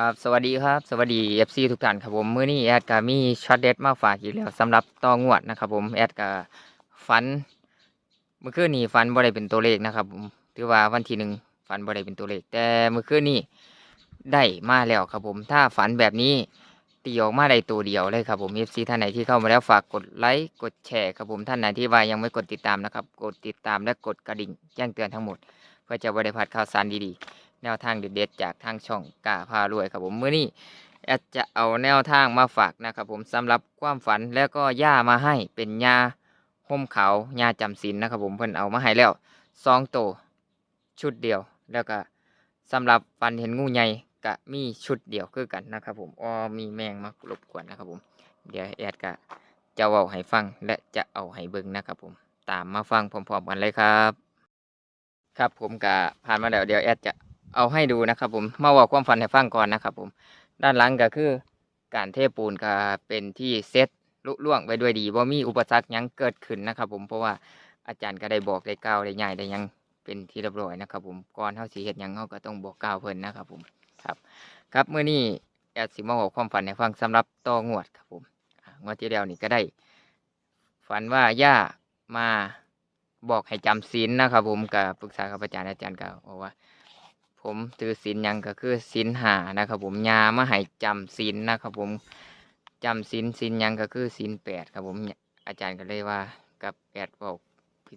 ครับสวัสดีครับสวัสดี FC ทุกท่านครับผมมื้อนี้แอดก็มีช็อตเด็ดมาฝากอีกแล้วสำหรับต่องวดนะครับผมแอดก็ฝันเมื่อคืนนี้ฝันบ่ได้เป็นตัวเลขนะครับผมถือว่าวันที่หนึ่งฝันบ่ได้เป็นตัวเลข แต่เมื่อคืนนี้ได้มาแล้วครับผม ถ้าฝันแบบนี้ตีออกมาได้ตัวเดียวเลยครับผม FC ท่านไหนที่เข้ามาแล้วฝากกดไลค์กดแชร์ครับผมท่านไหนที่ว่ายังไม่กดติดตามนะครับกดติดตามและกดกระดิ่งแจ้งเตือนทั้งหมด เพื่อจะบ่ได้พลาดข่าวสารดีๆ แนวทางเด็ดๆจากทางช่องกาพารวยครับผมเมื้อนี้แอดจะเอาแนวทางมาฝากนะครับผมสำหรับความฝันแล้วก็ย่ามาให้เป็นยาห่มเขาวยาจำศีลนะครับผมเพิ่นเอามาให้แล้วสองตัวชุดเดียวแล้วก็สำหรับฝันเห็นงูใหญ่ก็มีชุดเดียวคือกันนะครับผมอ้อมีแมงมารบกวนนะครับผม เดี๋ยวแอดก็จะเว้าให้ฟังและจะเอาให้เบิ่งนะครับผมตามมาฟังพร้อมๆกันเลยครับ ครับผมก็ผ่านมาแล้วเดี๋ยวแอดจะ เอาให้ดูนะครับ ผมมาบอกความฝันให้ฟังก่อนนะครับ ผม ด้านหลังก็คือ การเทปูนก็เป็นที่เซตลุล่วงไปด้วยดีว่ามีอุปสรรคยังเกิดขึ้นนะครับ ผมเพราะว่าอาจารย์ก็ได้บอกได้กล่าวได้ใหญ่ได้ยังเป็นที่เรียบร้อยนะครับ ผมก่อนเฮาสิเฮ็ดยังเฮาก็ต้องบอกกล่าวเพิ่นนะครับ ผมครับ ครับเมื้อนี้แอดสิมาบอกความฝันให้ฟังสำหรับต่องวดครับ ผมงวดที่แล้วนี่ก็ได้ ฝันว่าย่ามาบอกให้จำศีลนะครับ ผมกับปรึกษากับอาจารย์อาจารย์ก็บอกว่า ผมถือศีลยังก็คือศีลหานะครับ ผมยามาให้จำศีลนะครับ ผมจำศีลศีลยังก็คือศีลแปดครับ ผมอาจารย์ก็เลยว่ากับแปดบอกพิ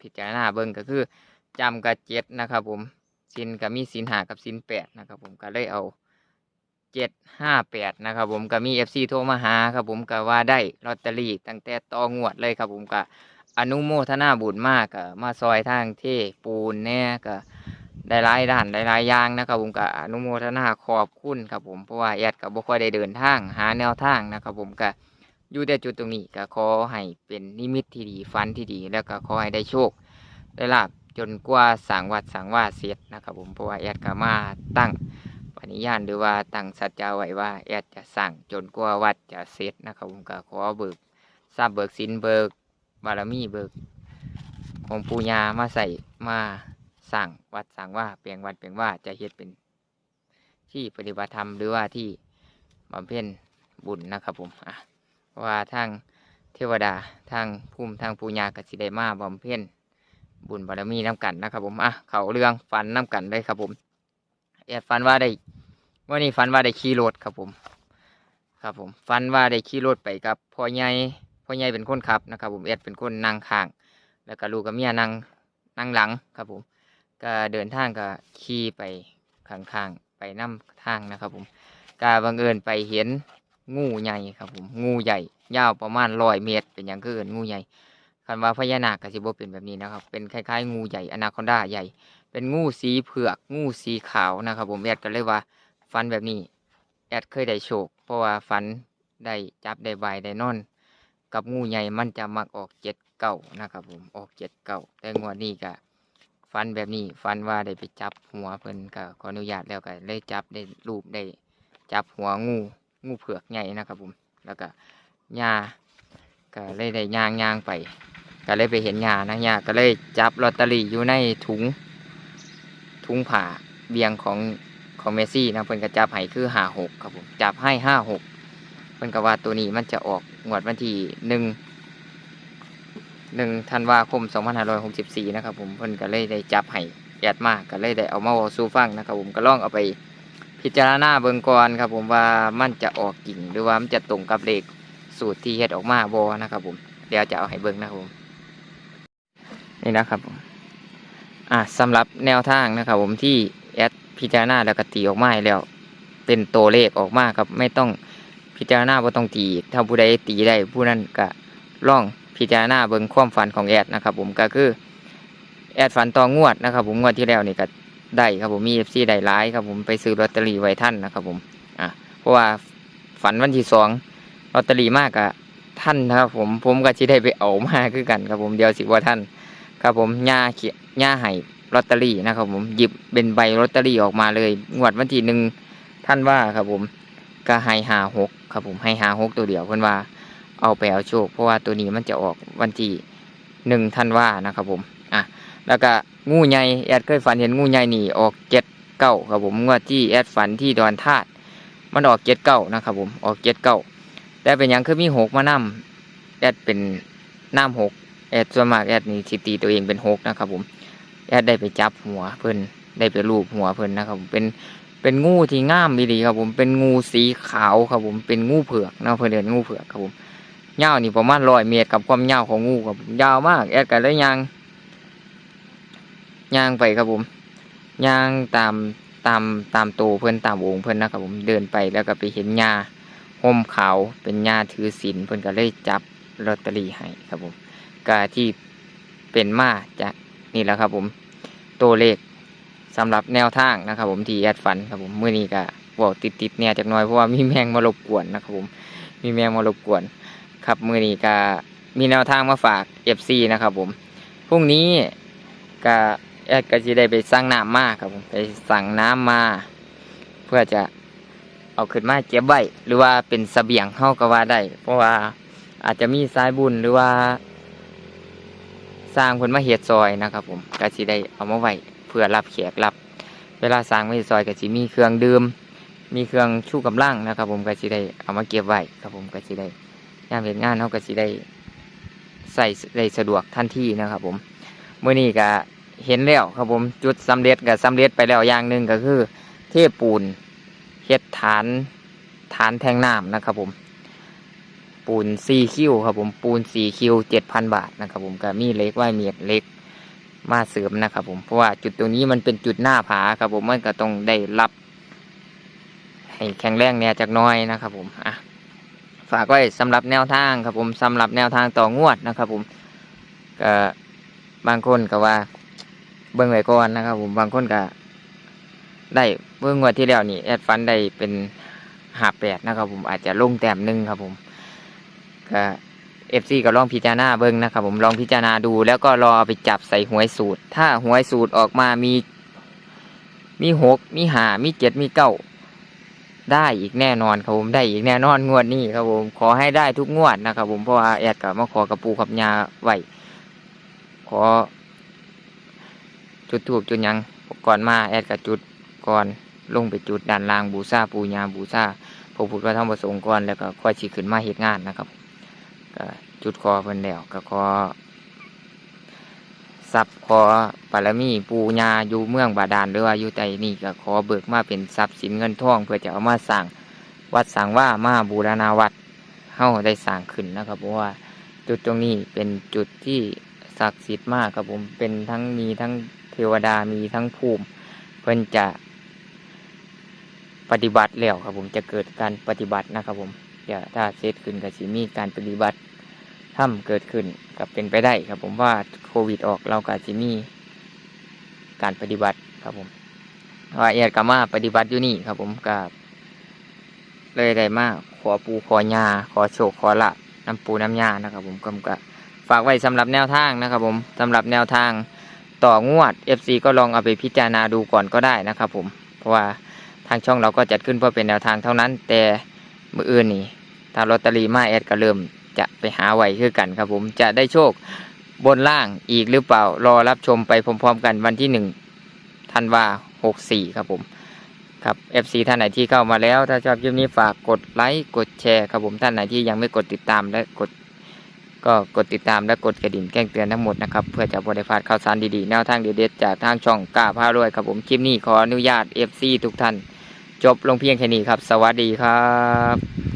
พิจารณาเบิ่งก็คือจำกับเจ็ดนะครับ ผมศีลก็มีศีลหากับศีลแปดนะครับ ผมก็เลยเอาเจ็ดห้าแปดนะครับ ผมก็มีเอฟซีโทรมาหาครับ ผมก็ว่าได้ลอตเตอรี่ตั้งแต่ตองวดเลยครับ ผมก็อนุโมทนาบุญมากก็มาซอยทางเทปูนเนี่ยก็ ได้หลายด้านได้หลายอย่างนะครับผมก็อนุโมทนาขอบคุณครับผมเพราะว่าแอดก็บ่ค่อยได้เดินทางหาแนวทางนะครับผมก็อยู่แต่จุดตรงนี้ก็ขอให้เป็นนิมิตที่ดีฟันที่ดี แล้วก็ขอให้ได้โชค ได้ลาบจนกว่าสังวัดสังว่าเสร็จนะครับผมเพราะว่าแอดก็มาตั้งปณิญาณหรือว่าตั้งสัจจาไว้ว่าแอดจะสั่งจนกว่าวัดจะเสร็จนะครับผมก็ขอเบิกทราบเบิกสินเบิกบารมีเบิกของปูญามาใส่มา สั่งวัดสั่งว่าเปลี่ยงวัดเปลี่ยงว่าจะเฮ็ดเป็นที่ปฏิบัติธรรมหรือว่าที่บำเพ็ญบุญนะครับผมอะว่าทางเทวดาทางภูมิทางปูญากสิไดมาบำเพ็ญบุญบารมีน้ำกันนะครับผมอะเขาเรื่องฝันน้ำกันเลยครับผมแอดฝันว่าได้วันนี้ฝันว่าได้ขี่รถครับผม ครับผมฝันว่าได้ขี่รถไปกับพ่อใหญ่พ่อใหญ่เป็นคนขับนะครับ ผมแอดเป็นคนนั่งข้าง แล้วก็ลูกกับเมียนั่งนั่งหลังครับผม ก็เดินทางก็ขี่ไปข้างๆไปน้ำทางนะครับ ผมก็บังเอิญไปเห็นงูใหญ่ครับ ผมงูใหญ่ยาวประมาณร้อยเมตร เป็นอย่างก็เอินงูใหญ่คันว่าพญานาคกสิบเป็นแบบนี้นะครับ เป็นคล้ายๆ งูใหญ่อนาคอนดาใหญ่ เป็นงูสีเผือก งูสีขาวนะครับ ผมแอดก็เลยว่าฟันแบบนี้แอดเคยได้โชค เพราะว่าฟันได้จับได้ใบได้นอน กับงูใหญ่มันจะมักออกเจ็ดเก้านะครับ ผมออกเจ็ดเก้าแต่งวดนี้ก็ ฟันแบบนี้ฟันว่าได้ไปจับหัวเพิ่นก็ขออนุญาตแล้วก็ได้จับได้รูปได้จับหัวงูงูเผือกใหญ่นะครับผมแล้วก็หญ้าก็เลยได้ย่างย่างไป ก็เลยไปเห็นหญ้านะหญ้าก็เลยจับลอตเตอรี่อยู่ในถุงถุงผ้าเบียงของของเมซี่นะเพิ่นก็จับให้คือห้าหกครับผมจับให้ห้าหกเพิ่นก็ว่าตัวนี้มันจะออกงวดวันที่หนึ่ง หนึ่งธันวาคมสองพันห้าร้อยหกสิบสี่นะครับผมเพิ่นก็เลยได้จับให้แอดมากก็เลยได้เอามาวอาสู่ฟังนะครับผมก็ลองเอาไปพิจารณาเบิ่งก่อนครับผมว่ามันจะออกกิ่งหรือว่ามันจะตรงกับเลขสูตรที่เฮ็ดออกมาบ่นะครับผมเดี๋ยวจะเอาให้เบิ่งนะครับผมนี่นะครับผมอะสำหรับแนวทางนะครับผมที่แอดพิจารณาแล้วก็ตีออกมาแล้ว เป็นตัวเลขออกมาครับไม่ต้องพิจารณาบ่ต้องตี ถ้าผู้ใดตีได้ผู้นั้นก็ล่อง พิจารณาเบิ่งความฝันของแอดนะครับ ผมก็คือแอดฝันต่องวดนะครับ ผมงวดที่แล้วนี่ก็ได้ครับผมมี FC ได้หลายครับผมไปซื้อลอตเตอรี่ไว้ท่านนะครับ ผมอะเพราะว่าฝันวันที่สองลอตเตอรี่มากอะท่านนะครับ ผมผมก็สิได้ไปเอามาคือกันครับผมเดียวสิว่าท่าน ครับผมย่าเขียย่าให้ลอตเตอรี่นะครับ ผมหยิบเป็นใบลอตเตอรี่ออกมาเลยงวดวันที่หนึ่งท่านว่าครับผมก็ให้หาหกครับผมให้หาหกตัวเดียวเพื่อนว่า เอาไปเอาโชค เพราะว่าตัวนี้มันจะออกวันที่หนึ่งธันวานะครับผมอะแล้วก็งูใหญ่แอดเคยฝันเห็นงูใหญ่นี่ออกเจ็ดเก้าครับผมงวดที่แอดฝันที่ดอนธาตุมันออกเจ็ดเก้านะครับผมออกเจ็ดเก้าแต่เป็นยังคือมีหกมานํแอดเป็นน้ำหกแอดส่วนมากแอดนี่สิตีตัวเองเป็นหกนะครับผมแอดได้ไปจับหัวเพิ่นได้ไปรูปหัวเพิ่นนะครับผมเป็นเป็นงูที่งามดีครับผมเป็นงูสีขาวครับผมเป็นงูเผือกนะเพิ่นเรียนงูเผือกครับผม ยาวนี่ประมาณร้อยเมตรกับความยาวของงูครับยาวมาก แอดก็เลยยางยางไปครับผมยางตามตามตามโตวเพื่อนตามวงเพื่อนนะครับผมเดินไปแล้วก็ไปเห็นหญ้าห่มขาวเป็นหญ้าถือศีลเพื่อนก็เลยจับลอตเตอรี่ให้ครับผมก็ที่เป็นมาจากนี่แหละครับผมตัวเลขสำหรับแนวทางนะครับ ผมที่แอดฝันครับผมเมื่อนี้ก็บอกติดติดเนี่ยจากน้อยเพราะว่ามีแมงมารบกวนนะครับผมมีแมงมารบกวน ครับมือนี้ก็มีแนวทางมาฝาก FC นะครับผมพรุ่งนี้ก็แอดก็จะได้ไปสั่งน้ำมาครับผมไปสั่งน้ำมา เพื่อจะเอาขึ้นมาเก็บไว้หรือว่าเป็นเสบียงเข้าก็ว่าได้ เพราะว่าอาจจะมีสายบุญหรือว่า สร้างคนมาเฮ็ดซอยนะครับ ผมก็สิได้เอามาไว้เพื่อรับแขกรับ เวลาสร้างมาเฮ็ดซอยก็สิมีเครื่องดื่มมีเครื่องชูกำลังนะครับ ผมก็สิได้เอามาเก็บไว้ครับผมก็สิได้ ยามเห็นงานเขาก็สิได้ใส่ได้สะดวกทันทีนะครับ ผมเมื่อนี้ก็เห็นแล้วครับผมจุดสำเร็จกับสำเร็จไปแล้วอย่างหนึ่งก็คือ เทปูนเฮ็ดฐานฐานแทงน้ำนะครับ ผม ปูนสี่คิวครับ ผมปูนสี่คิวเจ็ดพันบาทนะครับ ผมก็มีเล็กไว้เมียดเล็กมาเสริมนะครับ ผมเพราะว่าจุดตรงนี้มันเป็นจุดหน้าผาครับ ผมมันก็ต้องได้รับให้แข็งแรงเนี่ยจากน้อยนะครับ ผมอะ ฝากไว้สำหรับแนวทางครับผมสำหรับแนวทางต่องวดนะครับ ผมก็บางคนก็ว่า เบิ่งไว้ก่อนนะครับ ผมบางคนก็ได้เบิ่งงวดที่แล้วนี่แอดฟันได้เป็นหาแปดนะครับ ผมอาจจะลงแต้มหนึ่งครับ ผมก็เอฟซีก็ลองพิจารณาเบิ่งนะครับ ผมลองพิจารณาดู แล้วก็รอไปจับใส่หวยสูตร ถ้าหวยสูตรออกมามี มีหกมีหามีเจ็ดมีเก้า ได้อีกแน่นอนครับผมได้อีกแน่นอนงวดนี้ครับผมขอให้ได้ทุกงวดนะครับผมเพราะว่าแอดกับมาขอกระปูกับยาไหวขอ จุดถูกจุดยังก่อนมาแอดกับจุดก่อนลงไปจุดด้านล่างบูชาปูญาบูชาพระพุทธพระธรรมพระสงฆ์ก่อนแล้วก็ค่อยสิขึ้นมาเหตุงานนะครับจุดคอเพิ่นแล้วก็ขอทรัพย์ขอ บารมีปูญาอยู่เมืองบาดาลหรือว่าอยู่ใต้นี่ก็ขอเบิกมาเป็นทรัพย์สินเงินทองเพื่อจะเอามาสร้างวัดสร้างว่ามาบูรณาวัดเฮาได้สร้างขึ้นนะครับ เพราะว่าจุดตรงนี้เป็นจุดที่ศักดิ์สิทธิ์มากครับผมเป็นทั้งมีทั้งเทวดามีทั้งภูมิ เพิ่นจะปฏิบัติแล้วครับผมจะเกิดการปฏิบัตินะครับผมจะถ้าเสร็จขึ้นก็สิมีการปฏิบัติถ้ำเกิดขึ้นกับเป็นไปได้ครับผมว่าโควิดออกเราก็จะมี การปฏิบัติครับผมว่าเอียดก็มาปฏิบัติอยู่นี่ครับ ผมกับเลยได้มาขอปูขอยาขอโชคขอละน้ำปูน้ำยานะครับ ผมก็ก็ฝากไว้สำหรับแนวทางนะครับ ผมสำหรับแนวทางต่องวด FC ก็ลองเอาไปพิจารณาดูก่อนก็ได้นะครับ ผมเพราะว่าทางช่องเราก็จัดขึ้นเพื่อเป็นแนวทางเท่านั้น แต่มืออื่นนี่ถ้าลอตเตอรี่มาแอดก็เริ่มจะไปหาไหวคือกันครับ ผมจะได้โชค บนล่างอีกหรือเปล่า รอรับชมไปพร้อมๆกันวันที่หนึ่งธันวาหกสี่ครับผม ครับ FC ท่านไหนที่เข้ามาแล้ว ถ้าชอบคลิปนี้ฝากกดไลค์กดแชร์ครับผมท่านไหนที่ยังไม่กดติดตามและกดก็กดติดตามและกดกระดิ่งแจ้งเตือนทั้งหมดนะครับ เพื่อจะบริพลาดข่าวสารดีๆ แนวทางเด็ดๆจากทางช่องกล้าพารวยครับผมคลิปนี้ขออนุญาต FC ทุกท่าน จบลงเพียงแค่นี้ครับ สวัสดีครับ